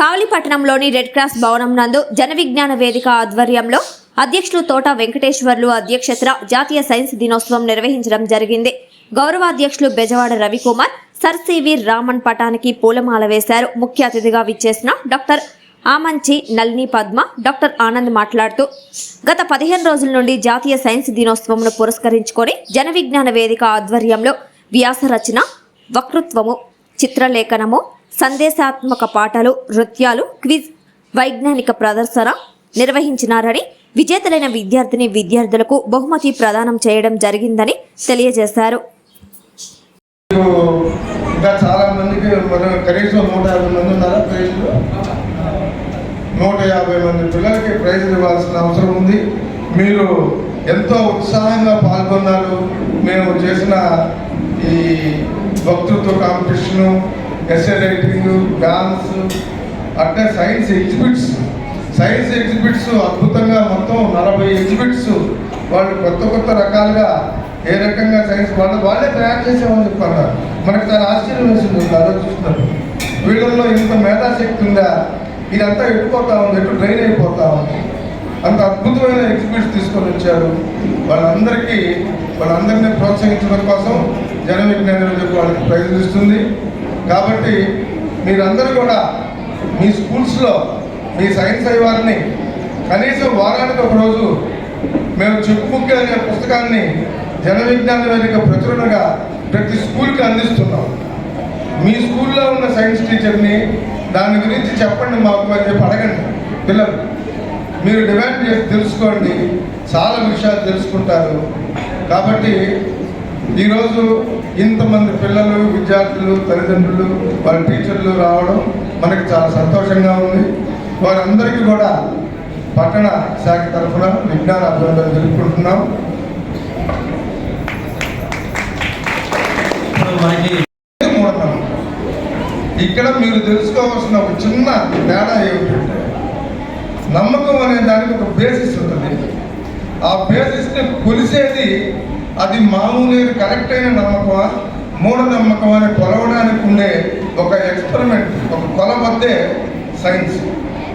కావలిపట్టణంలోని red cross భవనం నందు జన విజ్ఞాన వేదిక ఆధ్వర్యంలో అధ్యక్షులు తోట వెంకటేశ్వర్లు అధ్యక్షతన జాతీయ సైన్స్ దినోత్సవం నిర్వహించడం జరిగింది. గౌరవాధ్యక్షులు Bezawada Ravikumar sir C V Raman పటానికి పూలమాల వేశారు. ముఖ్య అతిథిగా విచ్చేసిన డాక్టర్ ఆమంచి నల్ని పద్మ డాక్టర్ ఆనంద్ మాట్లాడుతూ గత పదిహేను రోజుల నుండి జాతీయ సైన్స్ దినోత్సవంను పురస్కరించుకొని జన విజ్ఞాన వేదిక ఆధ్వర్యంలో వ్యాస రచన వక్తృత్వము చిత్రలేఖనము సందేశాత్మక పాటలు నృత్యాలు క్విజ్ వైజ్ఞానిక ప్రదర్శన నిర్వహించినారని విజేతలైన విద్యార్థిని విద్యార్థులకు బహుమతి ప్రదానం చేయడం జరిగిందని తెలియజేశారు. ఇంకా చాలా మందికి మనం కనీసం నూట యాభై మంది ఉన్నారా ప్రైజ్లు? నూట యాభై మంది పిల్లలకి ప్రైజ్లు ఇవ్వాల్సిన అవసరం ఉంది. మీరు ఎంతో ఉత్సాహంగా పాల్గొన్నారు. మేము చేసిన ఈ వక్తృత్వ కాంపిటీషను ఎస్ఏ రైటింగ్ డాన్స్ అంటే సైన్స్ ఎగ్జిబిట్స్. సైన్స్ ఎగ్జిబిట్స్ అద్భుతంగా మొత్తం నలభై ఎగ్జిబిట్స్ వాళ్ళు కొత్త కొత్త రకాలుగా ఏ రకంగా సైన్స్ వాళ్ళు వాళ్ళే తయారు చేసామని చెప్పారు. మనకు చాలా ఆశ్చర్యం వేసింది ఆలోచిస్తున్నారు వీళ్ళల్లో ఇంత మేధాశక్తి ఉందా? ఇదంతా ఎట్టుపోతా ఉంది ఎటు డ్రైన్ అయిపోతా ఉంది. అంత అద్భుతమైన ఎగ్జిబిట్స్ తీసుకొని వచ్చారు. వాళ్ళందరికీ వాళ్ళందరినీ ప్రోత్సహించడం కోసం జన విజ్ఞాన వేదిక వాళ్ళకి ప్రయత్నిస్తుంది. కాబట్టి మీరందరూ కూడా మీ స్కూల్స్లో మీ సైన్స్ అయ్య వారిని కనీసం వారానికి ఒకరోజు మేము చెప్పుముక్కి అనే పుస్తకాన్ని జన విజ్ఞాన వేదిక ప్రచురణగా ప్రతి స్కూల్కి అందిస్తున్నాం. మీ స్కూల్లో ఉన్న సైన్స్ టీచర్ని దాని గురించి చెప్పండి మాకు అని చెప్పి అడగండి. పిల్లలు మీరు డిమాండ్ చేసి తెలుసుకోండి. చాలా విషయాలు తెలుసుకుంటారు. కాబట్టి ఈరోజు ఇంతమంది పిల్లలు విద్యార్థులు తల్లిదండ్రులు వాళ్ళ టీచర్లు రావడం మనకి చాలా సంతోషంగా ఉంది. వారందరికీ కూడా పట్టణ శాఖ తరఫున విజ్ఞాన అభినందనలు తెలుపుకుంటున్నాం. ఇక్కడ మీరు తెలుసుకోవాల్సిన ఒక చిన్న తేడా ఏమిటంటే నమ్మకం అనే దానికి ఒక బేసిస్ ఉంటుంది. ఆ బేసిస్ని కొలిసేది అది మామూలు కరెక్ట్ అయిన నమ్మకమా? మూఢనమ్మకం అని కొలవడానికి ఉండే ఒక ఎక్స్పెరిమెంట్ ఒక కొలబద్దే సైన్స్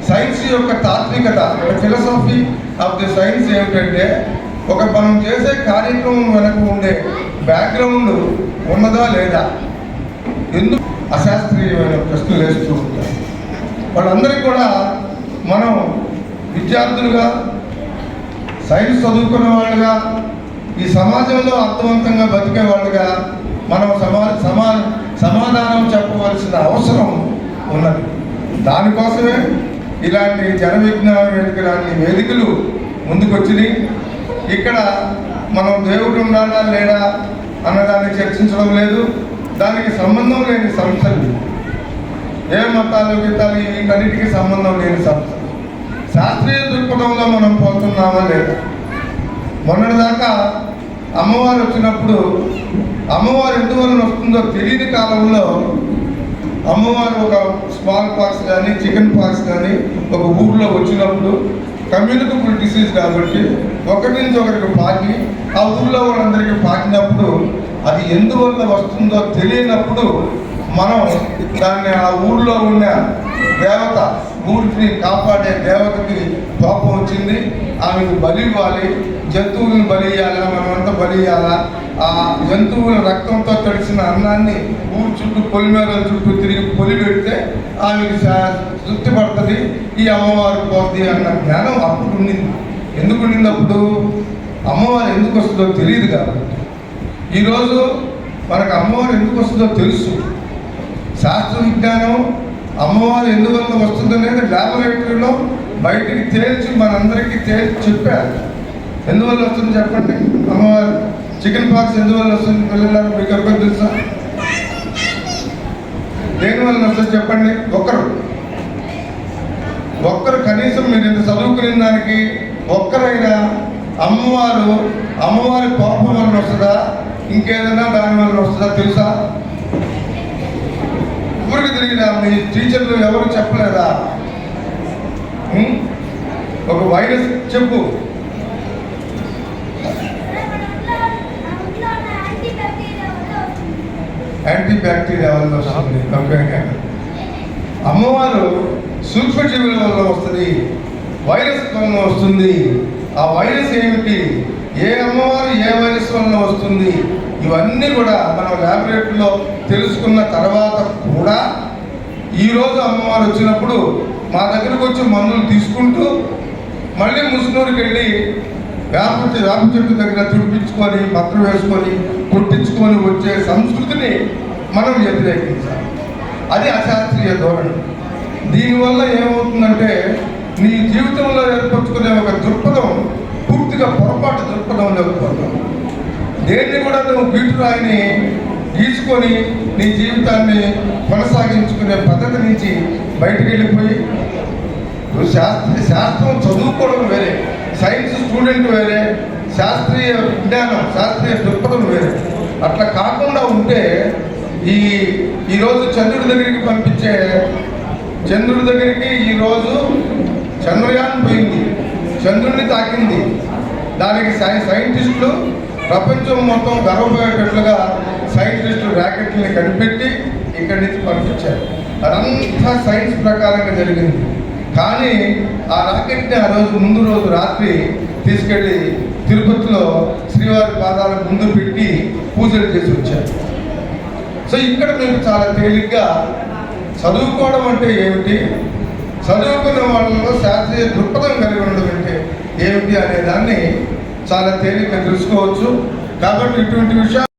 సైన్స్ యొక్క తాత్వికత ఫిలసాఫీ ఆఫ్ ది సైన్స్ ఏమిటంటే ఒక మనం చేసే కార్యక్రమం వెనక ఉండే బ్యాక్గ్రౌండ్ ఉన్నదా లేదా? ఎందుకు అశాస్త్రీయమైన ప్రశ్నలు వేస్తూ ఉంటారు. వాళ్ళందరికీ కూడా మనం విద్యార్థులుగా సైన్స్ చదువుకున్న వాళ్ళుగా ఈ సమాజంలో అర్థవంతంగా బతికే వాళ్ళుగా మనం సమా సమా సమాధానం చెప్పవలసిన అవసరం ఉన్నది. దానికోసమే ఇలాంటి జన విజ్ఞాన వేదిక లాంటి వేదికలు ముందుకొచ్చినాయి. ఇక్కడ మనం దేవుడు ఉన్నాడా లేడా అన్నదాన్ని చర్చించడం లేదు. దానికి సంబంధం లేని సంస్థలు. ఏ మతాలు గీతాలు వీటన్నిటికీ సంబంధం లేని సంస్థలు. శాస్త్రీయ దృక్పథంలో మనం పోతున్నామా లేదా? మొన్నటిదాకా అమ్మవారు వచ్చినప్పుడు అమ్మవారు ఎంతవరకు వస్తుందో తెలియని కాలంలో అమ్మవారు ఒక స్మాల్ పాక్స్ కానీ చికెన్ పాక్స్ కానీ ఒక ఊర్లో వచ్చినప్పుడు కమ్యూనికబుల్ డిసీజ్ కాబట్టి ఒకరి నుంచి ఒకరికి పాకి ఆ ఊర్లో వాళ్ళందరికీ పాకినప్పుడు అది ఎందువల్ల వస్తుందో తెలియనప్పుడు మనం దాన్ని ఆ ఊర్లో ఉన్న దేవత ఊరిని కాపాడే దేవతకి కోపం వచ్చింది. ఆమెకు బలి ఇవ్వాలి. జంతువులను బలి ఇవ్వాలా మనమంతా బలి ఇవ్వాలా ఆ జంతువుల రక్తంతో తడిసిన అన్నాన్ని ఊరు చుట్టూ పొలిమేరల చుట్టూ తిరిగి పొలి పెడితే ఆమెకి తృప్తి పడుతుంది. ఈ అమ్మవారు పోద్ది అన్న జ్ఞానం అప్పుడు ఉండింది. ఎందుకు ఉండింది అప్పుడు? అమ్మవారు ఎందుకు వస్తుందో తెలియదు కాబట్టి. ఈరోజు మనకు అమ్మవారు ఎందుకు వస్తుందో తెలుసు. శాస్త్ర విజ్ఞానం అమ్మవారు ఎందువల్ల వస్తుందనేది ల్యాబొరేటరీలో బయటికి తేల్చి మనందరికీ తేల్చి చెప్పారు. ఎందువల్ల వస్తుంది చెప్పండి? అమ్మవారు చికెన్ పాక్స్ ఎందువల్ల వస్తుంది? పిల్లలకు మీకు ఎవరికి తెలుసా? దేనివల్ల వస్తుంది చెప్పండి? ఒక్కరు. ఒక్కరు కనీసం మీరు ఇంత చదువుకునే దానికి ఒక్కరైనా అమ్మవారు అమ్మవారి కోపం వల్ల వస్తుందా? ఇంకేదైనా దాని వల్ల వస్తుందా తెలుసా? ఊరికి తిరిగినా మీ టీచర్లు ఎవరు చెప్పలేదా? ఒక వైరస్ చెప్పు. యాంటీ బ్యాక్టీరియా వల్ల వస్తుంది కంపెనీ అమ్మవారు సూక్ష్మజీవుల వల్ల వస్తుంది వైరస్ వల్ల వస్తుంది. ఆ వైరస్ ఏమిటి? ఏ అమ్మవారు ఏ వైరస్ వల్ల వస్తుంది? ఇవన్నీ కూడా మనం ల్యాబొరేటరీలో తెలుసుకున్న తర్వాత కూడా ఈరోజు అమ్మవారు వచ్చినప్పుడు మా దగ్గరకు వచ్చి మందులు తీసుకుంటూ మళ్ళీ ముసునూరుకి వెళ్ళి వేప చె- వేప చెట్టు దగ్గర చూపించుకొని పత్రం వేసుకొని కొట్టించుకొని వచ్చే సంస్కృతిని మనం వ్యతిరేకించాలి. అది అశాస్త్రీయ ధోరణి. దీనివల్ల ఏమవుతుందంటే నీ జీవితంలో ఏర్పరచుకునే ఒక దృక్పథం పూర్తిగా పొరపాటు దృక్పథం లేకపోతాం దేన్ని కూడా నువ్వు గీటురాయిని గీసుకొని నీ జీవితాన్ని కొనసాగించుకునే పద్ధతి నుంచి బయటకు వెళ్ళిపోయి నువ్వు శాస్త్ర శాస్త్రం చదువుకోవడం వేరే. సైన్స్ స్టూడెంట్ వేరే శాస్త్రీయ విజ్ఞానం శాస్త్రీయ దృక్పథం వేరే. అట్లా కాకుండా ఉంటే ఈ ఈరోజు చంద్రుడి దగ్గరికి పంపించే చంద్రుడి దగ్గరికి ఈరోజు చంద్రయాన్ పోయింది. చంద్రుడిని తాకింది. దానికి సై సైంటిస్టులు ప్రపంచం మొత్తం గర్వపోయేటట్లుగా సైంటిస్టులు ర్యాకెట్లని కనిపెట్టి ఇక్కడి నుంచి పంపించారు. అదంతా సైన్స్ ప్రకారంగా జరిగింది. కానీ ఆ రాకెట్ని ఆ రోజు ముందు రోజు రాత్రి తీసుకెళ్ళి తిరుపతిలో శ్రీవారి పాదాల ముందు పెట్టి పూజలు చేసి వచ్చారు. సో ఇక్కడ మేము చాలా తేలిగ్గా చదువుకోవడం అంటే ఏమిటి? చదువుకున్న వాళ్ళలో శాస్త్రీయ దృక్పథం కలిగి ఉండడం అంటే ఏమిటి అనే దాన్ని చాలా తేలిగ్గా తెలుసుకోవచ్చు. కాబట్టి ఇటువంటి విషయాలు